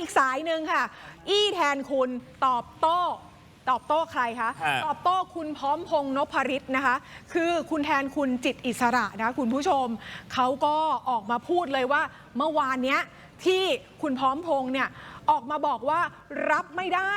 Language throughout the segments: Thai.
อีกสายหนึ่งค่ะ อี้แทนคุณตอบโต้ตอบโต้ใครคะ ฮะ ตอบโต้คุณพร้อมพงษ์นพริตนะคะ คือคุณแทนคุณจิตอิสระนะคุณผู้ชม เขาก็ออกมาพูดเลยว่าเมื่อวานเนี้ยที่คุณพร้อมพงษ์เนี่ย ออกมาบอกว่ารับไม่ได้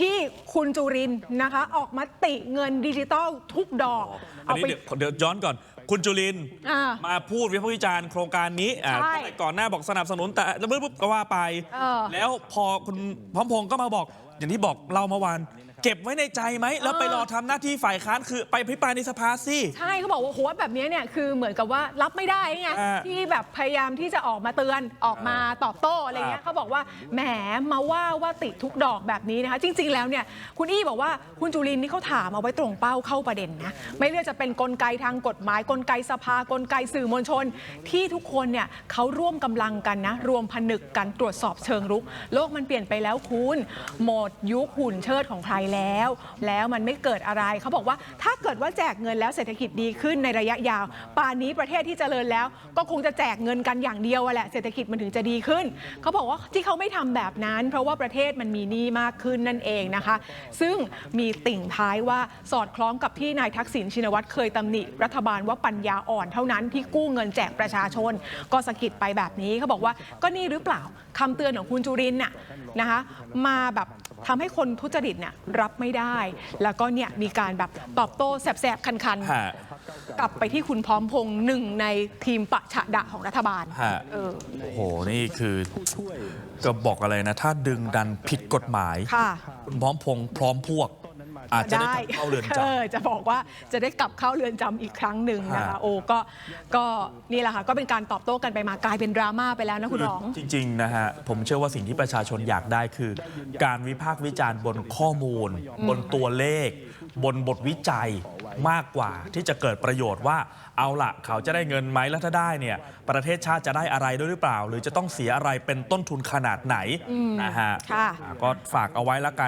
ที่คุณจุรินทร์นะคะ ออกมาติเงินดิจิตอลทุกดอก อันนี้เดี๋ยวเดี๋ยวย้อนก่อน คุณจุลินทร์อ่ามาพูดวิพากษ์วิจารณ์โครงการนี้อ่าใช่ตั้งแต่ก่อนหน้าบอกสนับสนุนแต่แล้วปุ๊บก็ว่าไป เออ แล้วพอคุณพร้อมพงษ์ก็มาบอก อย่างที่บอกเราเมื่อวาน เก็บไว้ในใจไหม แล้วไปรอทำหน้าที่ฝ่ายค้านคือไปพิปรายในสภาสิ ใช่เขาบอกว่าโหแบบนี้เนี่ยคือเหมือนกับว่ารับไม่ได้ไงอ่าที่แบบพยายามที่จะออกมาเตือนออกมาตอบโต้อะไรเงี้ยครับเขาบอกว่าแหมมาว่าว่าติดทุกดอกแบบนี้นะคะ จริง ๆ แล้วเนี่ยคุณอี้บอกว่าคุณจุลินนี่เขาถามเอาไว้ตรงเป้าเข้าประเด็นนะ ไม่ว่าจะเป็นกลไกทางกฎหมาย กลไกสภากลไกสื่อมวลชน ที่ทุกคนเนี่ยเขาร่วมกำลังกันนะ รวมผนึกกันตรวจสอบเชิงรุก โลกมันเปลี่ยนไปแล้วคุณหมดยุคหุ่นเชิดของใครแล้ว แล้วมันไม่เกิดอะไรเขาบอกว่าถ้าเกิดว่าแจกเงินแล้วเศรษฐกิจดีขึ้นในระยะยาว ป่านนี้ประเทศที่เจริญแล้ว ก็คงจะแจกเงินกันอย่างเดียวแหละเศรษฐกิจมันถึงจะดีขึ้น เขาบอกว่าที่เขาไม่ทำแบบนั้น เพราะว่าประเทศมันมีหนี้มากขึ้นนั่นเองนะคะ ซึ่งมีติ่งท้ายว่าสอดคล้องกับที่นายทักษิณชินวัตรเคยตำหนิ รัฐบาลว่าปัญญาอ่อนเท่านั้นที่กู้เงินแจกประชาชน ก็สะกิดไปแบบนี้เขาบอกว่าก็นี่หรือเปล่าคำเตือนของคุณจุรินน่ะนะคะมาแบบ ทำให้คนทุจริตเนี่ยรับไม่ได้ แล้วก็เนี่ยมีการแบบตอบโต้แสบๆ คัน ฮะ ๆ กลับไปที่คุณพร้อมพงษ์หนึ่งในทีมปะฉะดะของรัฐบาลฮะ เออ โอ้โห นี่คือก็บอกอะไรนะ ถ้าดึงดันผิดกฎหมายค่ะคุณพร้อมพงษ์พร้อมพวก อาจจะได้กลับเข้าเรือนจเออจะบอกว่าจะได้กลับเข้าเรือนจำอีกครั้งหนึ่งนะคะฮะ โอ้ก็ก็นี่แหละค่ะก็เป็นการตอบโต้กันไปมากลายเป็นดราม่าไปแล้วนะคุณร้อง จริงๆนะฮะผมเชื่อว่าสิ่งที่ประชาชนอยากได้คือ การวิพากษ์วิจารณ์บนข้อมูล บนตัวเลข บนบทวิจัยมากกว่าที่จะเกิดประโยชน์ว่าเอาละเขาจะได้เงินไหมแล้วถ้าได้เนี่ยประเทศชาติจะได้อะไรด้วยหรือเปล่า หรือจะต้องเสียอะไรเป็นต้นทุนขนาดไหนนะฮะค่ะ อ่าก็ฝากเอาไว้ละกัน